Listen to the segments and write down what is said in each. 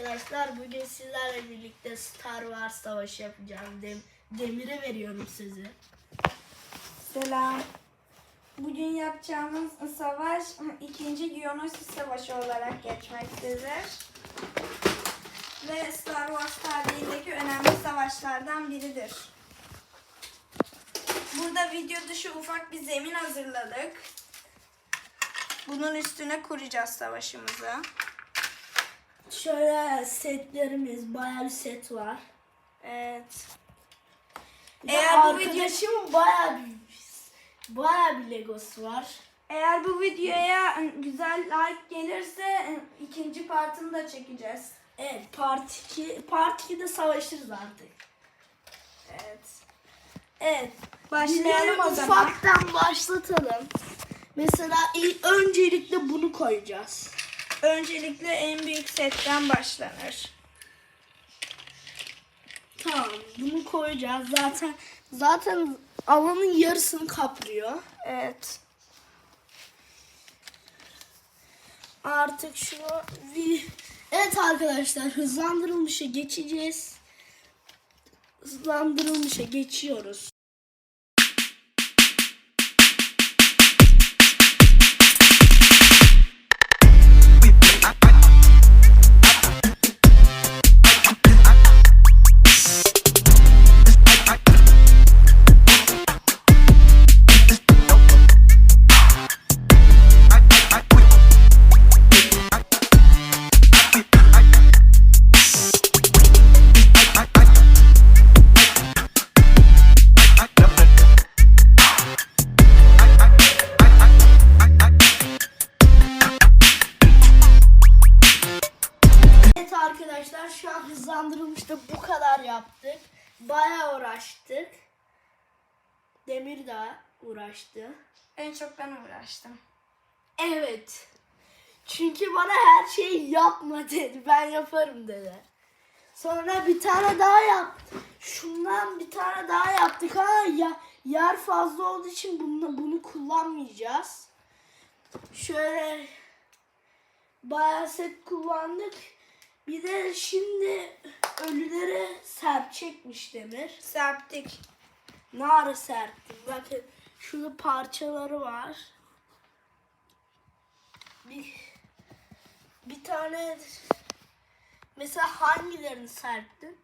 arkadaşlar. Bugün sizlerle birlikte Star Wars savaşı yapacağım. Dem Demir'e veriyorum sözü. Selam. Bugün yapacağımız savaş 2. Geonosis Savaşı olarak geçmektedir. Ve Star Wars tarihindeki önemli savaşlardan biridir. Burada video dışı ufak bir zemin hazırladık. Bunun üstüne kuracağız savaşımızı. Şöyle setlerimiz, bayağı bir set var. Evet. Eğer Eğer bu video arkadaşımın bayağı bir bayağı bir Legosu var. eğer bu videoya güzel like gelirse ikinci partını da çekeceğiz. Evet, part 2 part 2'de savaşırız artık. Evet. Evet. Başlayalım o zaman. Ufaktan başlatalım. Mesela ilk öncelikle bunu koyacağız. Öncelikle en büyük setten başlanır. Tamam, bunu koyacağız. Zaten zaten alanın yarısını kaplıyor. Evet. Artık şunu. Evet arkadaşlar hızlandırılmışa geçeceğiz. Hızlandırılmışa geçiyoruz. Uğraştık. Demir de uğraştı. En çok ben uğraştım. Evet. Çünkü bana her şeyi yapma dedi. Ben yaparım dedi. Sonra bir tane daha yaptı. Şundan bir tane daha yaptık ama ya, yer fazla olduğu için bunu, bunu kullanmayacağız. Şöyle bayağı set kullandık. Bir de şimdi ölüleri serpecekmiş Demir. Serptik. Ne ara serptim? Bakın şurada parçaları var. Bir, bir tane mesela hangilerini serptin?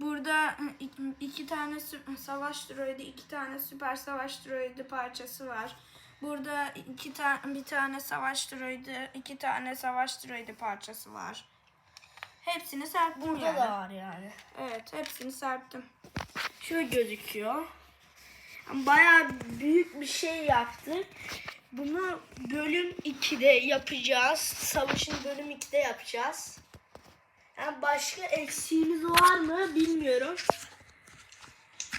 Burada iki, iki tane savaş droidi, iki tane süper savaş droidi parçası var. Burada iki tane bir tane savaş droidi, iki tane savaş droidi parçası var. Hepsini serptim Burada yani. da var yani. Evet, hepsini serptim. Şöyle gözüküyor. Bayağı büyük bir şey yaptık. Bunu bölüm 2'de yapacağız. Savaşın bölüm 2'de yapacağız. Yani başka eksiğimiz var mı bilmiyorum.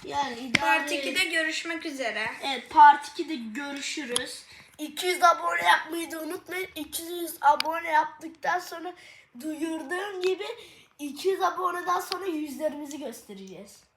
Yani idare... Part 2'de görüşmek üzere. Evet part 2'de görüşürüz. 200 abone yapmayı da unutmayın. 200 abone yaptıktan sonra duyurduğum gibi 200 aboneden sonra yüzlerimizi göstereceğiz.